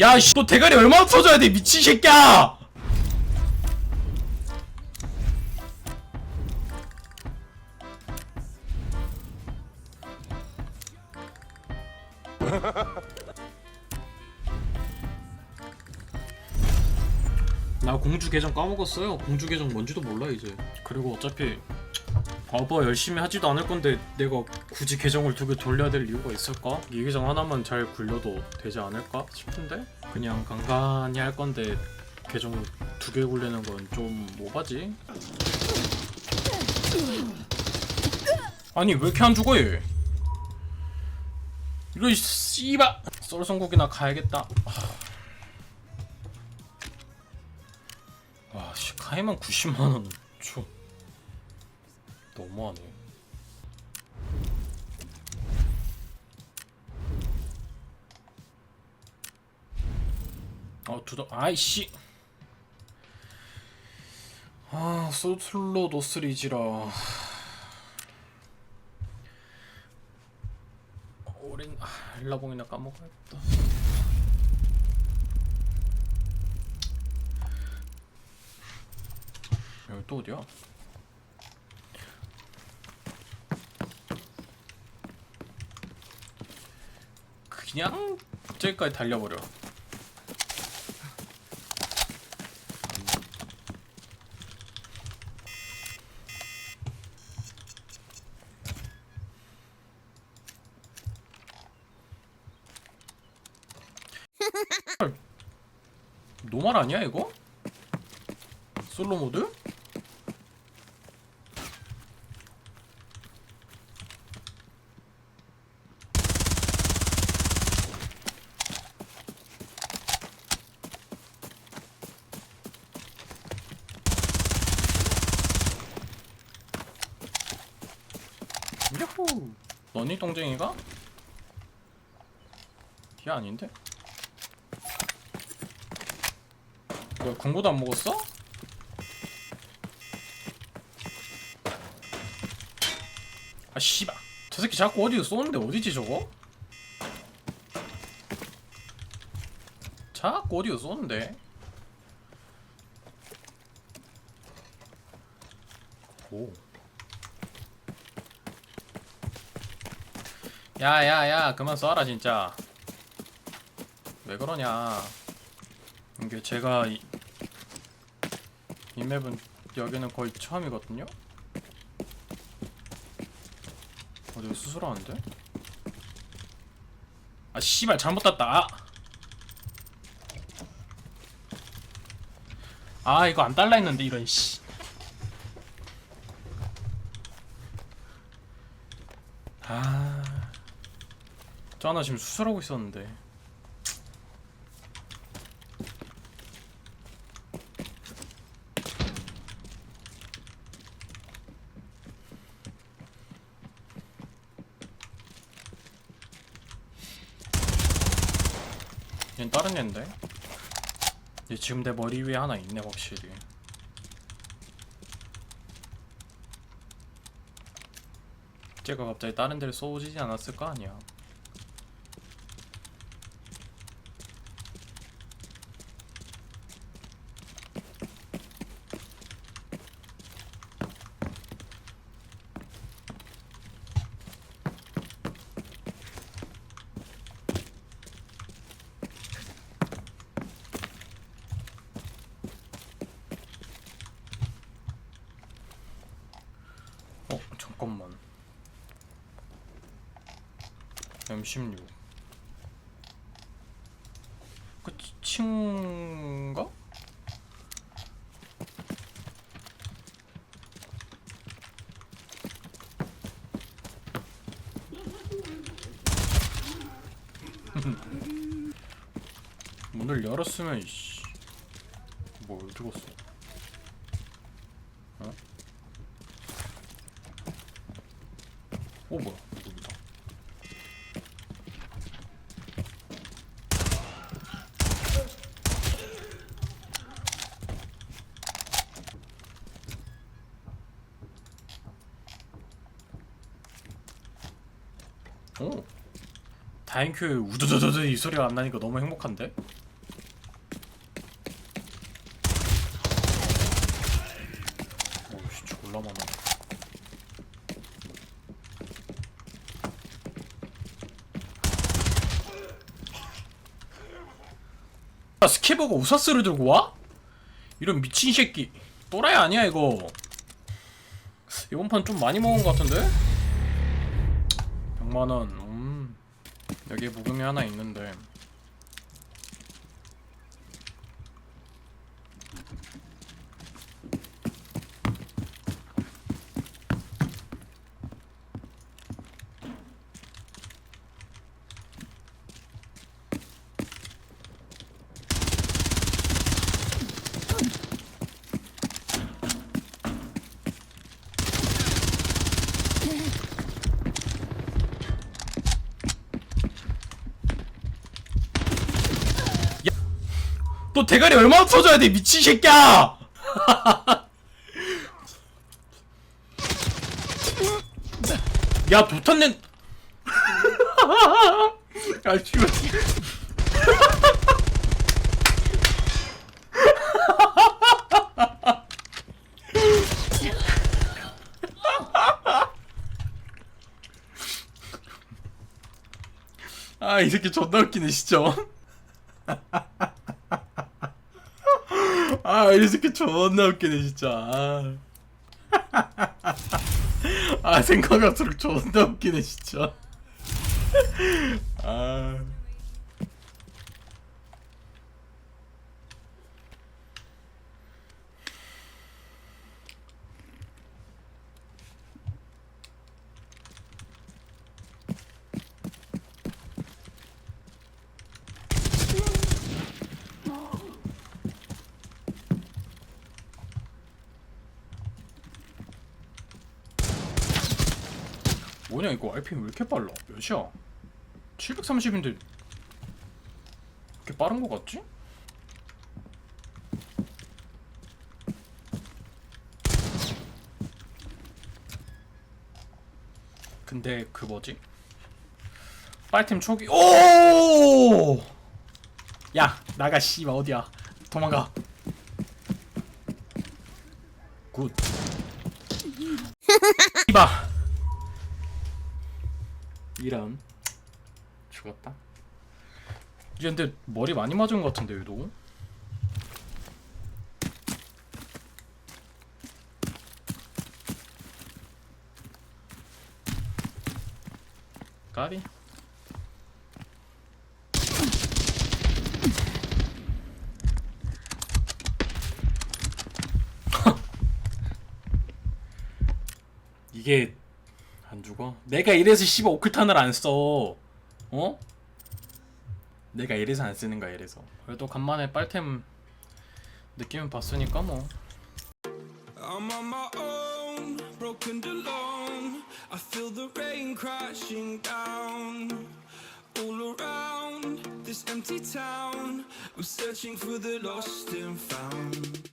야, 씨, 너 대가리 얼마나 터져야 돼, 미친 새끼야! 나 공주 계정 까먹었어요. 공주 계정 뭔지도 몰라 이제. 그리고 어차피 어버 열심히 하지도 않을 건데 내가 굳이 계정을 두 개 돌려야 될 이유가 있을까? 이 계정 하나만 잘 굴려도 되지 않을까 싶은데 그냥 간간히 할 건데 계정 두 개 굴리는 건 좀 뭐가지? 아니 왜 이렇게 안 죽어 얘? 이런 씨바 썰성국이나 가야겠다. 와, 씨 카이만 90만 원 줘. 너무하네. 어, 두더 아이씨. 아, 솔슬로 노스리지라. 오린 아, 일라봉이나 까먹어야겠다. 여기 또 어디야? 그냥 저기까지 달려버려. 노말 아니야 이거? 솔로 모드? 야호 너니 동쟁이가? 걔 아닌데? 너 군고도 안 먹었어? 아 씨발 저 새끼 자꾸 어디서 쏘는데 어디지 저거? 자꾸 어디서 쏘는데? 오 야야야 그만 쏴라 진짜 왜 그러냐 이게 제가 이, 이 맵은 여기는 거의 처음이거든요? 어디 수술하는데? 아 씨발 잘못 땄다. 아, 아 이거 안 달라 했는데 이런 씨. 아... 저 하나 지금 수술하고 있었는데 얘는 다른 애인데? 얘 지금 내 머리 위에 하나 있네 확실히. 제가 갑자기 다른 데를 쏘지지 않았을 거 아니야 어 잠깐만 M16 그 친가? 문을 열었으면 이씨 뭘 죽었어 어? 오 뭐야 다행큐 그 우두두두두 이 소리가 안 나니까 너무 행복한데? 오씨 졸라 많아 야 스케버가 우사스를 들고 와? 이런 미친 새끼 또라이 아니야 이거 이번 판 좀 많이 먹은 것 같은데? 100만원 여기에 부금이 하나 있는데 너 대가리 얼마나 터져야 돼 미친 새끼야! 야 도탄낸 아 씨발. 아이 새끼 존나 웃기네 진짜 아, 이 새끼 존나 웃기네, 진짜. 아, 아 생각할수록 존나 웃기네, 진짜. 아. 뭐냐, 이거 RPM 왜 이렇게 빨라? 몇이야? 730인데. 이렇게 빠른 거 같지? 근데 그 뭐지? 빨팀 초기 오! 야 나가 씨발 어디야 도망가 굿 이봐 이런. 죽었다. 얘 근데 머리 많이 맞은 것 같은데 얘도? 까비. 이게 안 죽어? 내가 이래서 15오클탄을 안 써. 어? 내가 이래서 안 쓰는 거야 이래서. 그래도 간만에 빨템 느낌은 봤으니까 뭐. I'm on my own, broken alone. I feel the rain crashing down all around this empty town. I'm searching for the lost and found.